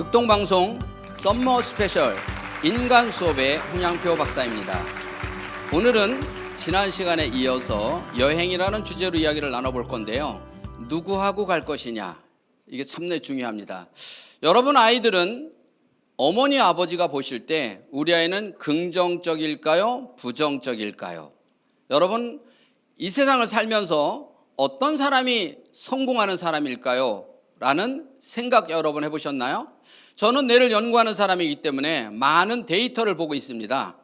극동방송 썸머 스페셜 인간 수업의 홍양표 박사입니다. 오늘은 지난 시간에 이어서 여행이라는 주제로 이야기를 나눠볼 건데요. 누구하고 갈 것이냐 이게 참내 중요합니다. 여러분 아이들은 어머니 아버지가 보실 때 우리 아이는 긍정적일까요? 부정적일까요? 여러분 이 세상을 살면서 어떤 사람이 성공하는 사람일까요? 라는 생각 여러분 해보셨나요? 저는 뇌를 연구하는 사람이기 때문에 많은 데이터를 보고 있습니다.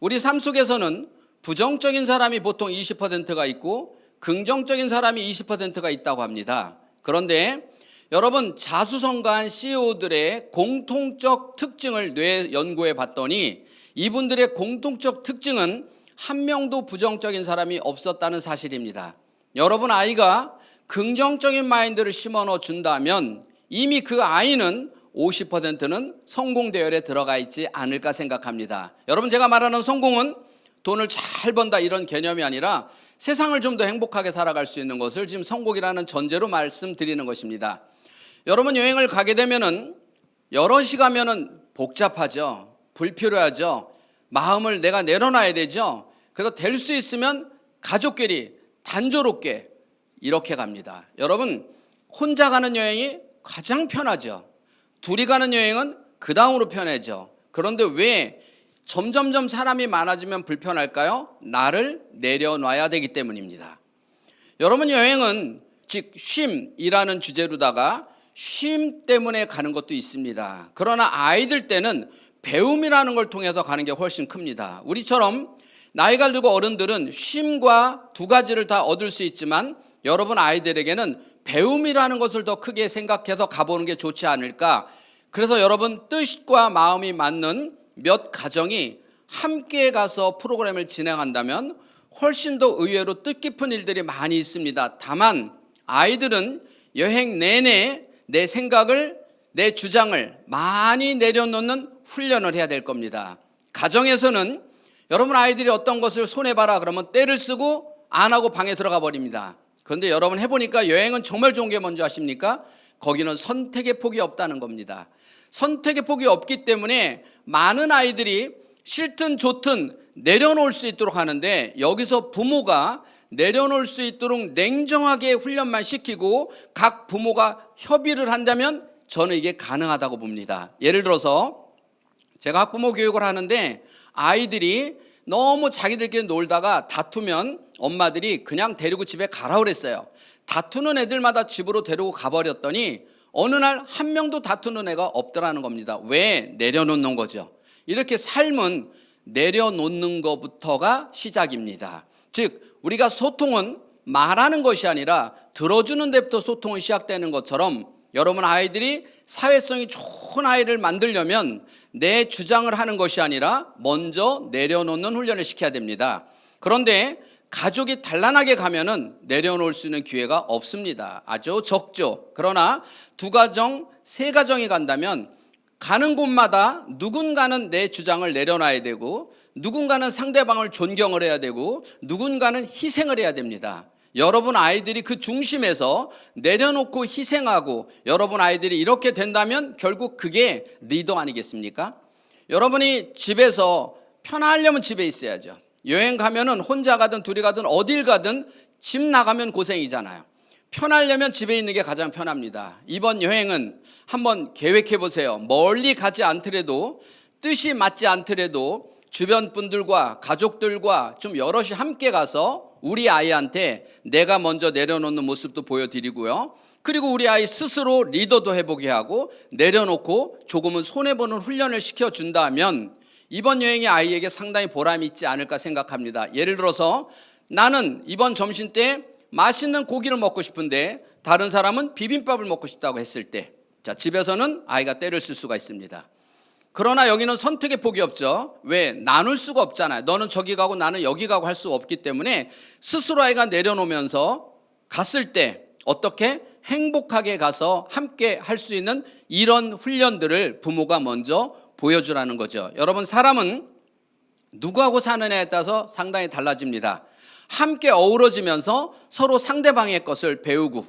우리 삶 속에서는 부정적인 사람이 보통 20%가 있고 긍정적인 사람이 20%가 있다고 합니다. 그런데 여러분 자수성가한 CEO들의 공통적 특징을 뇌 연구해 봤더니 이분들의 공통적 특징은 한 명도 부정적인 사람이 없었다는 사실입니다. 여러분 아이가 긍정적인 마인드를 심어 준다면 이미 그 아이는 50%는 성공 대열에 들어가 있지 않을까 생각합니다. 여러분 제가 말하는 성공은 돈을 잘 번다 이런 개념이 아니라 세상을 좀 더 행복하게 살아갈 수 있는 것을 지금 성공이라는 전제로 말씀드리는 것입니다. 여러분 여행을 가게 되면은 여럿이 가면은 복잡하죠. 불필요하죠. 마음을 내가 내려놔야 되죠. 그래서 될 수 있으면 가족끼리 단조롭게 이렇게 갑니다. 여러분 혼자 가는 여행이 가장 편하죠. 둘이 가는 여행은 그 다음으로 편해져. 그런데 왜 점점점 사람이 많아지면 불편할까요? 나를 내려놔야 되기 때문입니다. 여러분 여행은 즉 쉼이라는 주제로다가 쉼 때문에 가는 것도 있습니다. 그러나 아이들 때는 배움이라는 걸 통해서 가는 게 훨씬 큽니다. 우리처럼 나이가 들고 어른들은 쉼과 두 가지를 다 얻을 수 있지만 여러분 아이들에게는 배움이라는 것을 더 크게 생각해서 가보는 게 좋지 않을까. 그래서 여러분 뜻과 마음이 맞는 몇 가정이 함께 가서 프로그램을 진행한다면 훨씬 더 의외로 뜻깊은 일들이 많이 있습니다. 다만 아이들은 여행 내내 내 생각을 내 주장을 많이 내려놓는 훈련을 해야 될 겁니다. 가정에서는 여러분 아이들이 어떤 것을 손해 봐라 그러면 때를 쓰고 안 하고 방에 들어가 버립니다. 그런데 여러분 해보니까 여행은 정말 좋은 게 뭔지 아십니까? 거기는 선택의 폭이 없다는 겁니다. 선택의 폭이 없기 때문에 많은 아이들이 싫든 좋든 내려놓을 수 있도록 하는데 여기서 부모가 내려놓을 수 있도록 냉정하게 훈련만 시키고 각 부모가 협의를 한다면 저는 이게 가능하다고 봅니다. 예를 들어서 제가 학부모 교육을 하는데 아이들이 너무 자기들끼리 놀다가 다투면 엄마들이 그냥 데리고 집에 가라 그랬어요. 다투는 애들마다 집으로 데리고 가버렸더니 어느 날 한 명도 다투는 애가 없더라는 겁니다. 왜? 내려놓는 거죠. 이렇게 삶은 내려놓는 것부터가 시작입니다. 즉, 우리가 소통은 말하는 것이 아니라 들어주는 데부터 소통이 시작되는 것처럼 여러분 아이들이 사회성이 좋은 아이를 만들려면 내 주장을 하는 것이 아니라 먼저 내려놓는 훈련을 시켜야 됩니다. 그런데 가족이 단란하게 가면은 내려놓을 수 있는 기회가 없습니다. 아주 적죠. 그러나 두 가정, 세 가정이 간다면 가는 곳마다 누군가는 내 주장을 내려놔야 되고 누군가는 상대방을 존경을 해야 되고 누군가는 희생을 해야 됩니다. 여러분 아이들이 그 중심에서 내려놓고 희생하고 여러분 아이들이 이렇게 된다면 결국 그게 리더 아니겠습니까? 여러분이 집에서 편하려면 집에 있어야죠. 여행 가면은 혼자 가든 둘이 가든 어딜 가든 집 나가면 고생이잖아요. 편하려면 집에 있는 게 가장 편합니다. 이번 여행은 한번 계획해 보세요. 멀리 가지 않더라도 뜻이 맞지 않더라도 주변 분들과 가족들과 좀 여럿이 함께 가서 우리 아이한테 내가 먼저 내려놓는 모습도 보여드리고요. 그리고 우리 아이 스스로 리더도 해보게 하고 내려놓고 조금은 손해보는 훈련을 시켜준다면 이번 여행이 아이에게 상당히 보람이 있지 않을까 생각합니다. 예를 들어서 나는 이번 점심 때 맛있는 고기를 먹고 싶은데 다른 사람은 비빔밥을 먹고 싶다고 했을 때 자, 집에서는 아이가 때를 쓸 수가 있습니다. 그러나 여기는 선택의 폭이 없죠. 왜? 나눌 수가 없잖아요. 너는 저기 가고 나는 여기 가고 할 수 없기 때문에 스스로 아이가 내려놓으면서 갔을 때 어떻게 행복하게 가서 함께 할 수 있는 이런 훈련들을 부모가 먼저 보여주라는 거죠. 여러분, 사람은 누구하고 사느냐에 따라서 상당히 달라집니다. 함께 어우러지면서 서로 상대방의 것을 배우고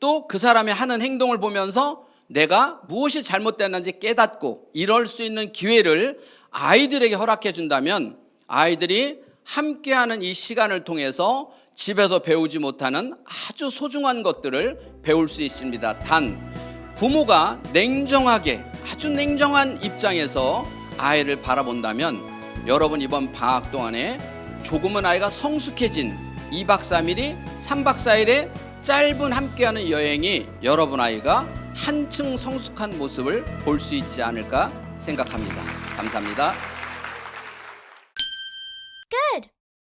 또 그 사람이 하는 행동을 보면서 내가 무엇이 잘못됐는지 깨닫고 이럴 수 있는 기회를 아이들에게 허락해 준다면 아이들이 함께하는 이 시간을 통해서 집에서 배우지 못하는 아주 소중한 것들을 배울 수 있습니다. 단 부모가 냉정하게 아주 냉정한 입장에서 아이를 바라본다면 여러분 이번 방학 동안에 조금은 아이가 성숙해진 2박 3일이 3박 4일의 짧은 함께하는 여행이 여러분 아이가 한층 성숙한 모습을 볼 수 있지 않을까 생각합니다. 감사합니다.